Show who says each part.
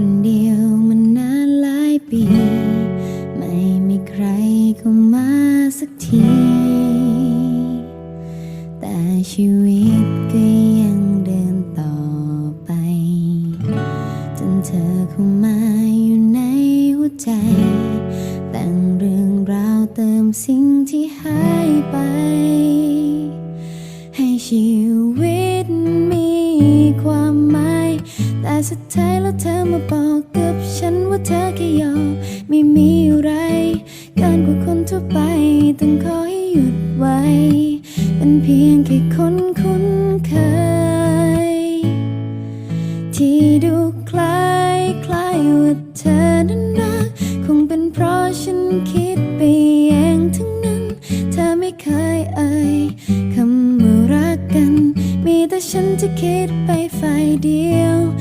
Speaker 1: คนเดียวมันนานหลายปี ไม่มีใครเข้ามาสักที แต่ชีวิตก็ยังเดินต่อไป จนเธอเข้ามาอยู่ในหัวใจ แต่งเรื่องราวเติมสิ่งที่หายไป ให้ชีวิตมีความ สุดท้ายแล้วเธอมาบอกกับฉันว่าเธอแค่ยอมไม่มีอะไรเกินกว่าคนทั่วไปต้องขอให้หยุดไว้ เป็นเพียงแค่คนคุ้นเคย ที่ดูคล้ายคล้ายว่าเธอนั้นรัก คงเป็นเพราะฉันคิดไปเองทั้งนั้น เธอไม่เคยเอ่ยคำว่ารักกัน มีแต่ฉันที่คิดไปฝ่ายเดียว